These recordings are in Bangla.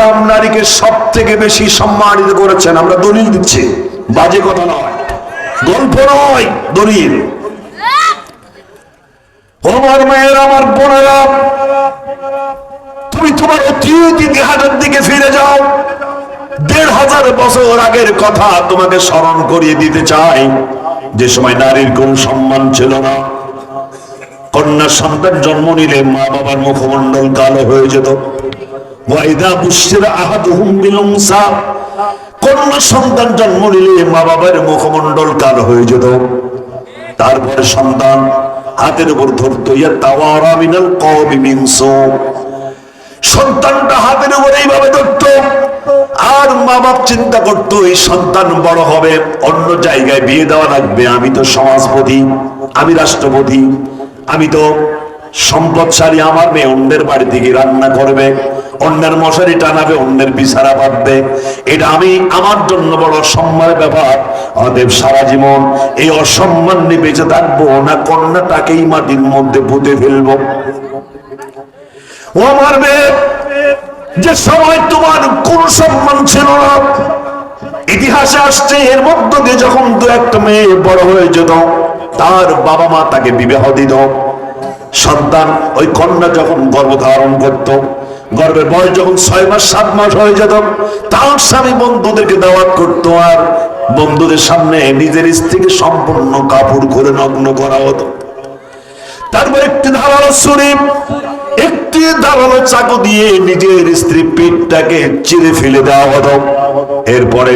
ইসলাম নারীকে সব থেকে বেশি সম্মানিত করেছেন, আমরা দলিল দিচ্ছি। বাজে কথা নয়, গল্প নয়, দলিল। আমার মেয়ের আমার বোনেরা, তুমি তোমার অতীত ইতিহাসের দিকে ফিরে যাও। দেড় হাজার বছর আগের কথা তোমাকে স্মরণ করিয়ে দিতে চাই। যে সময় নারীর কোন সম্মান ছিল না। কন্যা সন্তান জন্ম নিলে মা বাবার মুখমণ্ডল কালো হয়ে যেত। সন্তান জন্ম নিলে মা মুখমণ্ডল হয়ে যেত। তারপরে সন্তান হাতের উপর ধরতো সন্তানটা হাতের এইভাবে আর মা বাপ চিন্তা করতো, এই সন্তান বড় হবে, অন্য জায়গায় বিয়ে দেওয়া লাগবে, আমি তো সমাজপতি, আমি রাষ্ট্রপতি, আমি তো সম্পদশালী, আমার মেয়ে অন্যের বাড়ি থেকে রান্না করবে। অন্যের মশারি টানাবে, অন্যের বিছানা বাঁধবে। এটা আমি আমার জন্য বড় অসম্মানের ব্যাপার। অতএব সারা জীবন এই অসম্মান নিয়ে বেঁচে থাকব, না কন্যাটাকেই মাটির মধ্যে পুঁতে ফেলব। ও আমার যে সময় তোমার কোন সম্মান ছিল না, ইতিহাসে আসছে, এর মধ্য দিয়ে যখন দু একটা মেয়ে বড় হয়ে যেত, তার বাবা মা তাকে বিবাহ দিত। সন্তান, ওই কন্যা যখন গর্ভধারণ করত গর্ভের বয়স যখন ছয় মাস, সাত মাস হয়ে যেত, তার স্বামী বন্ধুদেরকে দাওয়াত করতো আর বন্ধুদের সামনে নিজের স্ত্রীকে সম্পূর্ণ কাপড় করে নগ্ন করা হতো। তারপর একটি ধারালো ছুরি একটি ধারালো চাকু দিয়ে নিজের স্ত্রী পেটটাকে চিরে ফেলে দেওয়া হতো এরপরে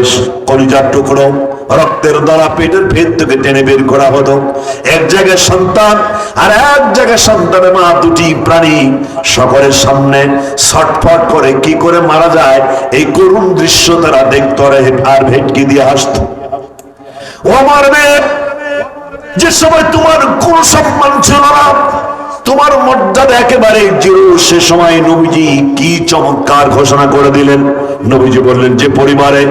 কলিজার টুকরো রক্তের দ্বারা পেটের ভেদ থেকে টেনে বের করা হতো এক জায়গায় সন্তান আর এক জায়গায় সন্তানের মা দুটি প্রাণী। সকলের সামনে ছটফট করে কি করে মারা যায়, এই করুণ দৃশ্য তারা দেখতো আর ভেটকি দিয়ে হাসতো। ও মেয়ে যে সময় তোমার কোন সম্মান ছিল না তোমার মর্যাদা একেবারে জিরো। সে সময় নবীজি কি চমৎকার ঘোষণা করে দিলেন। নবীজি বললেন, যে পরিবারে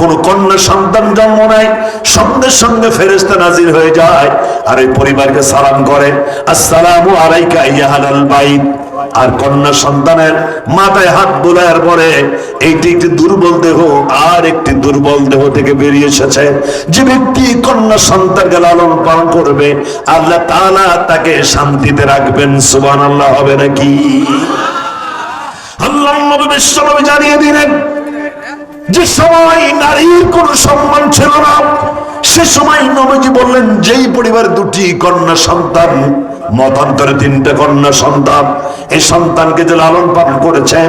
কোন কন্যা সন্তান জন্ম নেয়, সঙ্গে সঙ্গে ফেরেস্তা নাজির হয়ে যায়, আর এই পরিবারকে সালাম করে, আসসালামু আলাইকা ইয়াহাল বাইত। আর কন্যা সন্তানের মাথায় হাত বোলার পরে এইটি একটি দুর্বল দেহ, আর একটি দুর্বল দেহ থেকে বেরিয়ে এসেছে। যে ব্যক্তি কন্যা সন্তানকে লালন পালন করবে, আল্লাহ তাআলা তাকে শান্তিতে রাখবেন। সুবহানাল্লাহ, হবে নাকি? আল্লাহ নবী জানিয়ে দিলেন, যে সময় নারীর কোন সম্মান ছিল না, সে সময় নবীজি বললেন, যেই পরিবার দুটি কন্যা সন্তান মতান্তরে তিনটা কন্যা সন্তান। এই সন্তানকে যে লালন পালন করেছে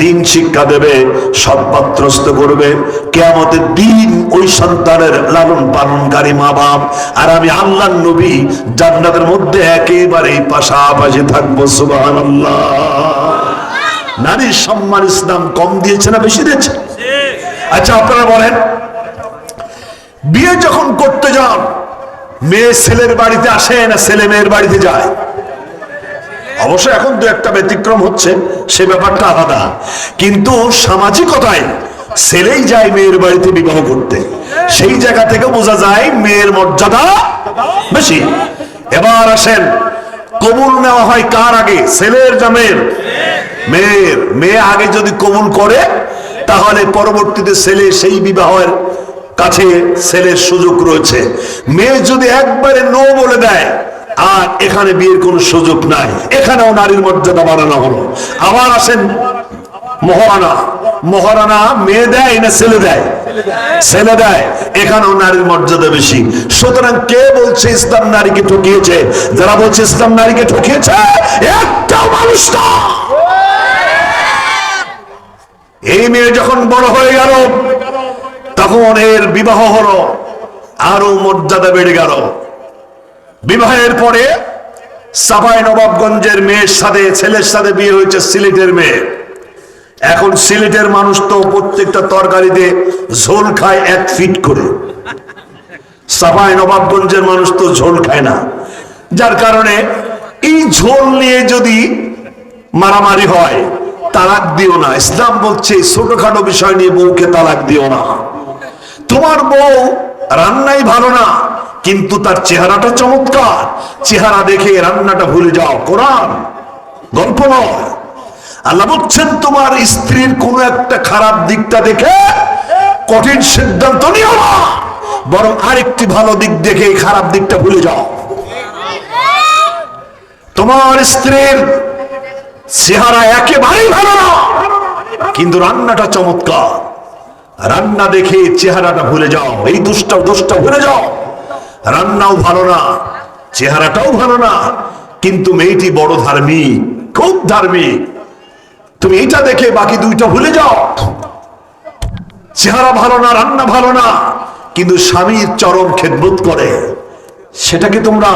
দিন শিক্ষা দেবে সৎপাত্রস্ত করবে। কেয়ামতের দিন ওই সন্তানের লালন পালনকারী মা বাপ আর আমি আল্লাহ নবী জান্নাতের মধ্যে একেবারেই পাশাপাশি থাকব সুবাহ নারীর সম্মান ইসলাম কম দিয়েছে না বেশি দিয়েছে? আচ্ছা আপনারা বলেন বিয়ে যখন করতে যান মেয়ে ছেলের বাড়িতে আসে না ছেলে মেয়ের বাড়িতে যায়? অবশ্য এখন দু একটা ব্যতিক্রম হচ্ছে, সে ব্যাপারটা আলাদা। কিন্তু সামাজিকতায় ছেলেই যায় মেয়ের বাড়িতে বিবাহ করতে। সেই জায়গা থেকে বোঝা যায় মেয়ের মর্যাদা বেশি। এবার আসেন, কবুল নেওয়া হয় কার আগে? ছেলের জামের মেয়ের। মেয়ে আগে যদি কবুল করে, তাহলে পরবর্তীতে ছেলে সেই বিবাহের কাছে ছেলের সুযোগ রয়েছে। মেয়ে যদি একবারে নো বলে দেয়, আর এখানে বিয়ের কোনো সুযোগ নাই। এখানেও নারীর মর্যাদা বাড়ানো হলো। আবার আসেন মহারানা। মহারানা মেয়ে দেয় না ছেলে দেয়? ছেলে দেয়। এখানেও নারীর মর্যাদা বেশি। সুতরাং কে বলছে ইসলাম নারীকে ঠকিয়েছে? যারা বলছে ইসলাম নারীকে ঠকিয়েছে, একটাও মানুষ এই মেয়ে যখন বড় হয়ে গেল তখন এর বিবাহ হলো আরও মর্যাদা বেড়ে গেল। বিবাহের পরে সাফাই নবাবগঞ্জের মেয়ের সাথে, ছেলের সাথে বিয়ে হয়েছে সিলেটের মেয়ে। এখন সিলেটের মানুষ তো প্রত্যেকটা তরকারিতে ঝোল খায় এক ফিট করে। সাফাই নবাবগঞ্জের মানুষ তো ঝোল খায় না। যার কারণে এই ঝোল নিয়ে যদি মারামারি হয়, তালাক দিও না। ইসলাম বলছে, ছোটখাটো বিষয় নিয়ে বউকে তালাক দিও না। তোমার বউ রান্নাই ভালো না, কিন্তু তার চেহারাটা চমৎকার। চেহারা দেখে রান্নাটা ভুলে যাও, কোরআন, গল্প নয়। আল্লাহ বলছেন, তোমার স্ত্রীর কোন একটা খারাপ দিকটা দেখে কঠিন সিদ্ধান্ত নিও না, বরং আরেকটি ভালো দিক দেখে খারাপ দিকটা ভুলে যাও। তোমার স্ত্রীর চেহারা একেবারেই ভালো না, কিন্তু রান্নাটা চমৎকার। রান্না দেখে চেহারাটা ভুলে যাও। এই দুষ্টা দোষটা ভুলে যাও। রান্নাও ভালো না, চেহারাটাও ভালো না। কিন্তু মেয়েটি বড় ধার্মিক খুব ধার্মিক তুমি এইটা দেখে বাকি দুইটা ভুলে যাও। চেহারা ভালো না, রান্না ভালো না, কিন্তু স্বামীর চরম খেদবোধ করে। সেটাকে তোমরা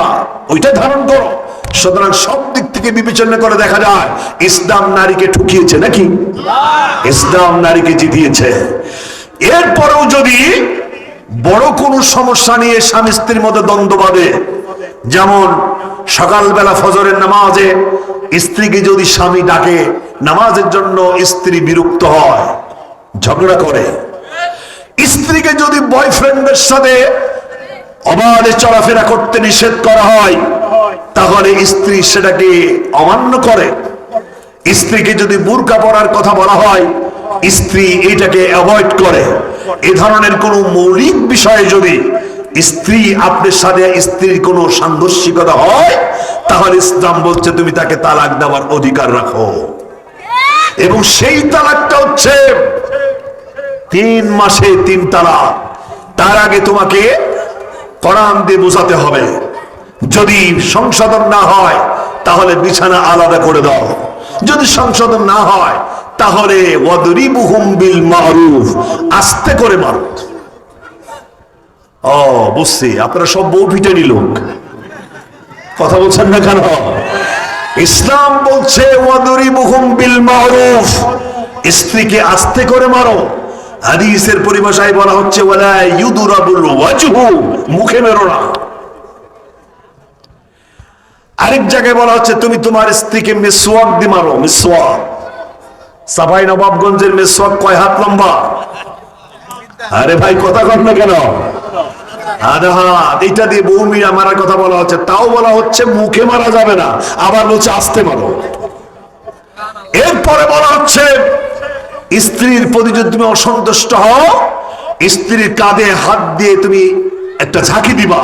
ওইটা ধারণ করো। সুতরাং সব দিক থেকে বিবেচনা করে দেখা যায়, ইসলাম নারীকে ঠুকিয়েছে নাকি? ইসলাম নারীকে জিতিয়েছে। এরপরেও যদি বড় কোনো সমস্যা নিয়ে স্বামী স্ত্রীর মধ্যে দ্বন্দ্ব বাঁধে, যেমন সকালবেলা ফজরের নামাজে স্ত্রীকে যদি স্বামী ডাকে, নামাজের জন্য স্ত্রী বিরক্ত হয়, ঝগড়া করে। স্ত্রীকে যদি বয়ফ্রেন্ডের সাথে অবাধে চলাফেরা করতে নিষেধ করা হয় তাহলে স্ত্রী সেটাকে অমান্য করে। স্ত্রীকে যদি বুরকা পরার কথা বলা হয়, স্ত্রী এটাকে অ্যাভয়েড করে। এ ধরনের কোনো মৌলিক বিষয়ে যদি স্ত্রী আপনার সাথে স্ত্রীর কোনো সাংঘর্ষিকতা হয়, তাহলে ইসলাম বলছে তুমি তাকে তালাক দেওয়ার অধিকার রাখো। এবং সেই তালাকটা হচ্ছে তিন মাসে তিন তালাক। তার আগে তোমাকে কোরআন দিয়ে বোঝাতে হবে। যদি সংশোধন না হয়, তাহলে বিছানা আলাদা করে দাও। যদি সংশোধন না হয়, তাহলে আস্তে করে মারো। ও, বুঝছি, আপনারা সব বউ পিটানি লোক। কথা বলছেন না কেন? ইসলাম বলছে বিল মারুফ, স্ত্রীকে আস্তে করে মারো। হাদিসের পরিভাষায় বলা হচ্ছে মুখে মেরো না। আরেক জায়গায় বলা হচ্ছে, তুমি তোমার স্ত্রীকে মিসওয়াক দি মারো মিসওয়াক। সাফাই নবাবগঞ্জের মিসওয়াক কয় হাত লম্বা? আরে ভাই, কথা কর না কেন? আধা হাত দিয়ে বউ মিয়া মারার কথা বলা হচ্ছে, তাও বলা হচ্ছে মুখে মারা যাবে না, আবার বলছে আস্তে মারো। এরপরে বলা হচ্ছে, স্ত্রীর প্রতি যদি তুমি অসন্তুষ্ট হও, স্ত্রীর কাঁধে হাত দিয়ে তুমি একটা ঝাঁকি দিবা।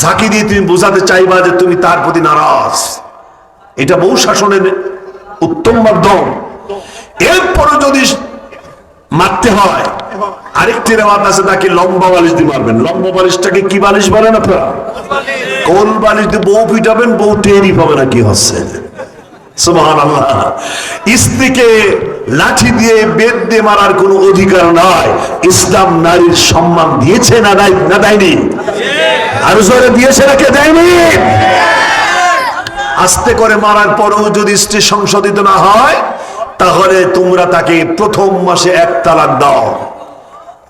ঝাঁকি দিয়ে তুমি বোঝাতে চাইবা যে তুমি তার প্রতি নারাজ। এটা বহু শাসনের উত্তম মাধ্যম। এরপরে যদি মারতে হয়, আরেকটি রেওয়াজ আছে, তাকে লম্বা বালিশ দিয়ে মারবেন। লম্বা বালিশটাকে কি বালিশ বলেন আপনারা? কোন বালিশ দিয়ে বউ পিটাবেন, বউ টেরই পাবে না, কি হচ্ছে? সুবহান আল্লাহ স্ত্রীকে লাঠি দিয়ে বেদ দিয়ে মারার কোনো অধিকার নাই। ইসলাম নারীর সম্মান দিয়েছে না না দেয়নি? আর জোরে দিয়েছে না কে দেয়নি? আস্তে করে মারার পরেও যদি স্ত্রী সংশোধিত না হয়, তাহলে তোমরা তাকে প্রথম মাসে এক তালাক দাও।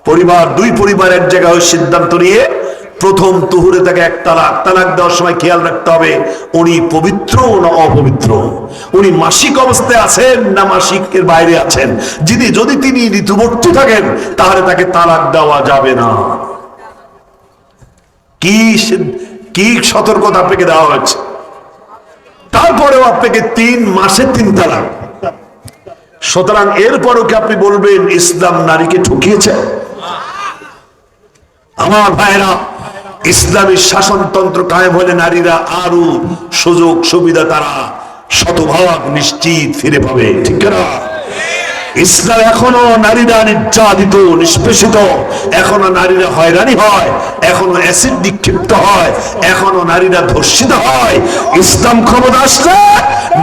পরিবার, দুই পরিবার এক জায়গায় সিদ্ধান্ত নিয়ে প্রথম তুহুরে তাকে এক তালাক। তালাক দেওয়ার সময় খেয়াল রাখতে হবে, উনি পবিত্র না অপবিত্র? উনি মাসিক অবস্থায় আছেন না মাসিকের বাইরে আছেন? যদি যদি তিনি ঋতুবর্তী থাকেন, তাহলে তাকে তালাক দেওয়া যাবে না। কি কি সতর্কতা আপনাকে দেওয়া হয়েছে? তারপরেও আপনাকে তিন মাসে তিন তালাক। সুতরাং এরপরও কি আপনি বলবেন, ইসলাম নারীকে ঠকিয়েছে? আমার ভাইরা ইসলামী শাসনতন্ত্র কায়েম হলে নারীরা আরও সুযোগ সুবিধা তারা শতভাগ নিশ্চিত ফিরে পাবে। ঠিক না ইসলাম এখনও নারীরা নির্যাতিত, নিষ্পেষিত। এখনও নারীরা হয়রানি হয়, এখনও অ্যাসিড নিক্ষিপ্ত হয়, এখনও নারীরা ধর্ষিত হয়। ইসলাম ক্ষমতা আসলে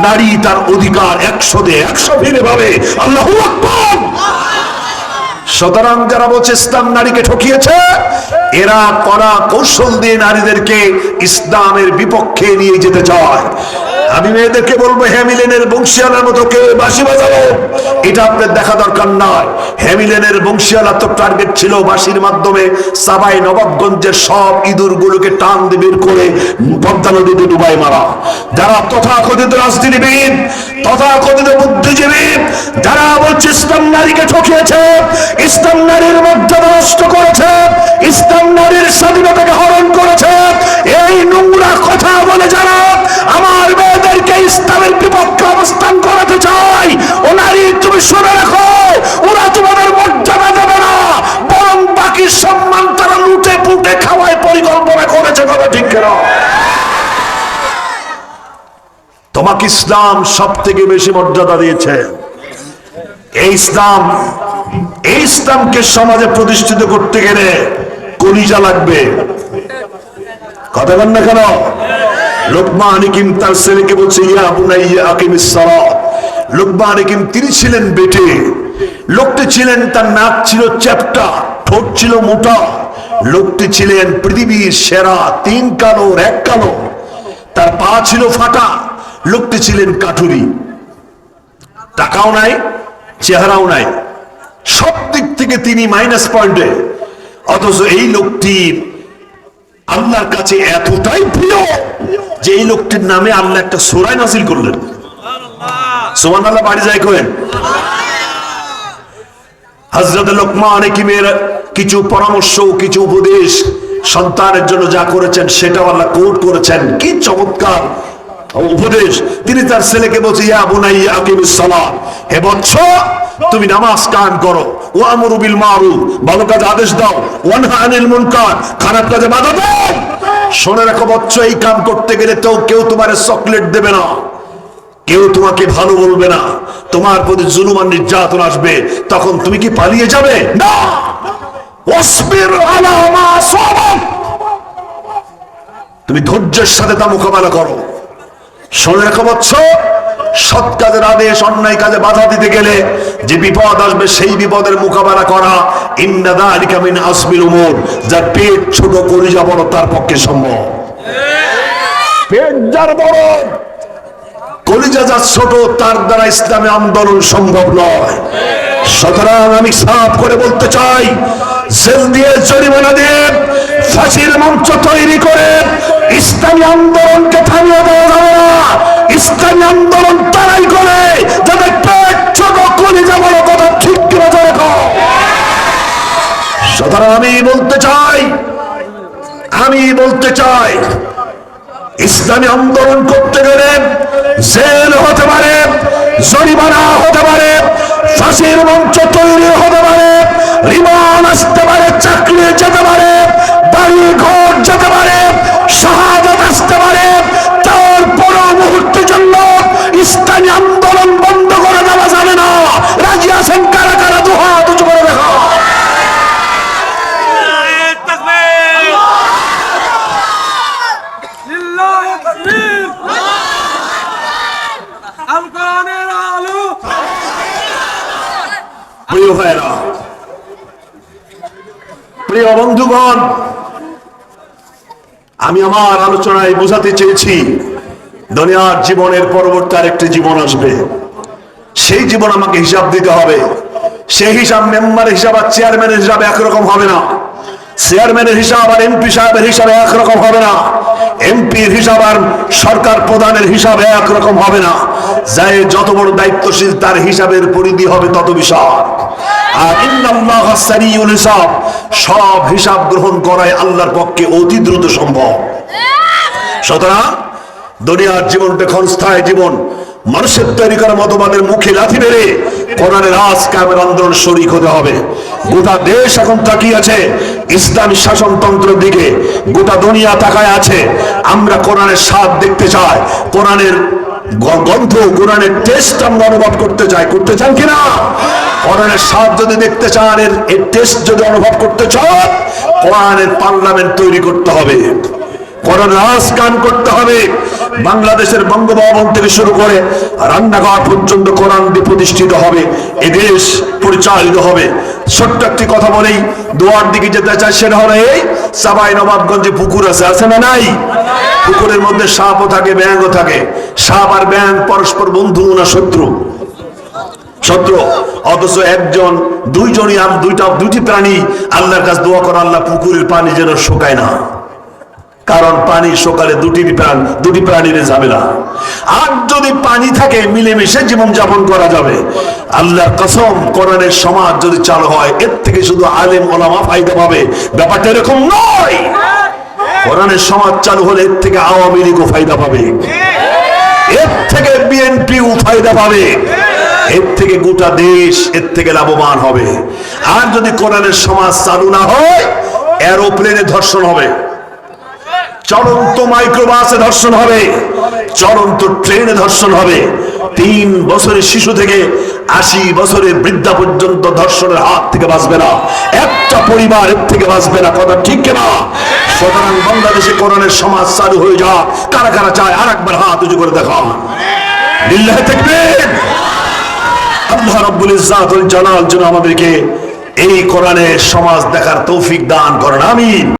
নারী তার অধিকার একশো দিয়ে একশো ফিরে পাবে। আল্লাহ আকবার! সুতরাং যারা বলছে ইসলাম নারীকে ঠকিয়েছে, এরা কড়া কৌশল দিয়ে নারীদেরকে ইসলামের বিপক্ষে নিয়ে যেতে চায়। আমি মেয়েদেরকে বলব, হ্যামিলেনের বংশীয়ালার মতো কে বাঁশি বাজাবো এটা আপনার দেখা দরকার নয় হ্যামিলেনের বংশীয়ালা তো টার্গেট ছিল বাঁশির মাধ্যমে, সাবাই নবাবগঞ্জের সব ইঁদুর গুলোকে টান বের করে পদ্মা নদীতে ডুবাই মারা। যারা তথাকথিত রাজনীতিবিদ, তথাকথিত বুদ্ধিজীবী, যারা বলছে ইসলাম নারীকে ঠকিয়েছে ইসলাম নারীর মর্যাদা নষ্ট করেছে, ইসলাম নারীর স্বাধীনতাকে হরণ করেছে। এই নোংরা কথা বলে যারা আমার মেয়েদেরকে ইসলামের বিপক্ষে অবস্থান করাতে চায় শুনে রাখো, ওরা তোমাদের মর্যাদা দেবে না, বরং বাকি সম্মান তারা লুটে পুটে খাওয়ায় পরিকল্পনা করেছে, তবে ঠিক কেন? তোমাকে ইসলাম সব থেকে বেশি মর্যাদা দিয়েছে। এই ইসলাম এই ইসলামকে সমাজে প্রতিষ্ঠিত করতে গেলে কলিজা লাগবে। কথা বল না কেন? তার ছেলেকে বলছে, ইয়া হানিকিম তিনি ছিলেন বেটে। লোকটি ছিলেন, তার নাক ছিল চ্যাপটা, ঠোঁট ছিল মোটা। লোকটি ছিলেন পৃথিবীর সেরা তিন কালোর, এক কালো। তার পা ছিল ফাটা। লোকটি ছিলেন কাঠুরি। টাকাও নাই, চেহারাও নাই। সব দিক থেকে তিনি মাইনাস পয়েন্টে অথচ এই লোকটির আল্লাহর কাছে এতটাই প্রিয় যে এই লোকটির নামে আল্লাহ একটা সোরাই নাসিল করলেন। সোমান আল্লাহ বাড়ি যায় করেন হজরত লোকমান কিছু পরামর্শ কিছু উপদেশ সন্তানের জন্য যা করেছেন সেটাও আল্লাহ কোট করেছেন। কি চমৎকার উপদেশ। তিনি তার ছেলেকে বলছে ইয়া বুনাইয়া আকিমিস সালাত। হে বৎস, তুমি নামাজ কায়েম করো। ওয়া আমরু বিল মারুফ ভালো কাজ আদেশ দাও। ওয়ানহা আনিল মুনকার, খারাপ কাজে বাধা দাও। শুনে রাখো বৎস, এই কাম করতে গেলে তো কেউ তোমার চকলেট দেবে না। কেউ তোমাকে ভালো বলবে না। তোমার প্রতি জুলুমান নির্যাতন আসবে। তখন তুমি কি পালিয়ে যাবে? না। তুমি ধৈর্যের সাথে তা মোকাবেলা করো। শুনে রাখো বৎস সৎ কাজের আদেশ, অন্যায় কাজে বাধা দিতে গেলে যে বিপদ আসবে সেই বিপদের মোকাবেলা করা ইন্নাদা আলিকামিন আসবিল উমর যার পেট ছোট কলিজা বড় তার পক্ষে সম্ভব। পেট যার বড়, কলিজা যা ছোট, তার দ্বারা ইসলামী আন্দোলন সম্ভব নয়। সুতরাং আমি সাফ করে বলতে চাই, জেল দিয়ে জরিমানা দিয়ে ফাঁসির মঞ্চ তৈরি করে ইসলামী আন্দোলনকে থামিয়ে দেওয়া যাবে না। ইসলামী আন্দোলন তারাই করে যাদের পেট ছোট কলিজা বড় কথা ঠিক করে সুতরাং আমি বলতে চাই, আমি বলতে চাই, ইসলামী আন্দোলন করতে গেলে জেল হতে পারে, জরিমানা হতে পারে, ফাঁসির মঞ্চ তৈরি হতে পারে রিমান আসতে পারে, চাকরি যেতে পারে আমি আমার আলোচনায় বোঝাতে চেয়েছি, দুনিয়ার জীবনের পরবর্তী আরেকটি জীবন আসবে। সেই জীবন আমাকে হিসাব দিতে হবে। সেই হিসাব মেম্বার হিসাব আর চেয়ারম্যানের হিসাব একরকম হবে না। চেয়ারম্যানের হিসাব আর এমপি সাহেবের হিসাবে একরকম হবে না। এমপির হিসাব আর সরকার প্রধানের হিসাবে একরকম হবে না। যাই যত বড় দায়িত্বশীল তার হিসাবের পরিধি হবে তত বিশাল। আর ইন্নাল্লাহ সারিউল হিসাব, সব হিসাব গ্রহণ করাই আল্লাহর পক্ষে অতি দ্রুত সম্ভব। সুতরাং দুনিয়ার জীবনটা ক্ষণস্থায়ী জীবন, মানুষের তৈরি করা মতবাদের মুখে লাথি মেরে কোরআনের আজ কামের আন্দোলন শরিক হতে হবে। গোটা দেশ এখন তাকিয়ে আছে ইসলামী শাসনতন্ত্র দিকে গোটা দুনিয়া তাকায় আছে। আমরা কোরআনের স্বাদ দেখতে চাই, কোরআনের গন্ধ, কোরআনের টেস্ট আমরা অনুভব করতে চাই। করতে চান কিনা? কোরআনের স্বাদ যদি দেখতে চান, এর টেস্ট যদি অনুভব করতে চান, কোরআনের পার্লামেন্ট তৈরি করতে হবে। রাজ গান করতে হবে। বাংলাদেশের বঙ্গভবন থেকে শুরু করে রান্নাঘর পর্যন্ত কোরআন দিয়ে প্রতিষ্ঠিত হবে। এ দেশ পরিচালিত হবে। ছোট্ট একটি কথা বলেই দোয়ার দিকে যেতে চাই সেটা হলো এই, সাবাই নবাবগঞ্জে পুকুর আছে আছে না নাই? পুকুরের মধ্যে সাপও থাকে, ব্যাঙও থাকে। সাপ আর ব্যাঙ পরস্পর বন্ধু না শত্রু? শত্রু। অথচ একজন, দুইজনই দুইটা, দুইটি প্রাণী আল্লাহর কাছে দোয়া করে, আল্লাহ পুকুরের পানি যেন শুকায় না। কারণ পানি সকালে দুটি প্রাণ, দুটি প্রাণীর ঝামেলা। আর যদি পানি থাকে, মিলেমিশে জীবন যাপন করা যাবে। আল্লাহর কসম, কোরআনের সমাজ যদি চালু হয়, এর থেকে শুধু আলেম ওলামা ফায়দা পাবে। ব্যাপারটা এরকম নয়! কোরআনের সমাজ চালু হলে এর থেকে আওয়ামী লীগও ফায়দা পাবে। এর থেকে বিএনপিও ফায়দা পাবে। এর থেকে গোটা দেশ এর থেকে লাভবান হবে। আর যদি কোরআনের সমাজ চালু না হয়, এরোপ্লেনে ধর্ষণ হবে। চলন্ত মাইক্রোবাসে ধর্ষণ হবে, চলন্ত ট্রেনে ধর্ষণ হবে। তিন বছরের শিশু থেকে আশি বছরের বৃদ্ধা পর্যন্ত ধর্ষণের হাত থেকে বাঁচবে না। একটা পরিবার এর থেকে বাঁচবে না, কথা ঠিক না সুতরাং বাংলাদেশে কোরআনের সমাজ চালু হয়ে যা কারা কারা চায় আর একবার হাত উঁচু করে দেখা লিল্লাহে যেন আমাদেরকে এই কোরআনের সমাজ দেখার তৌফিক দান করেন, আমিন।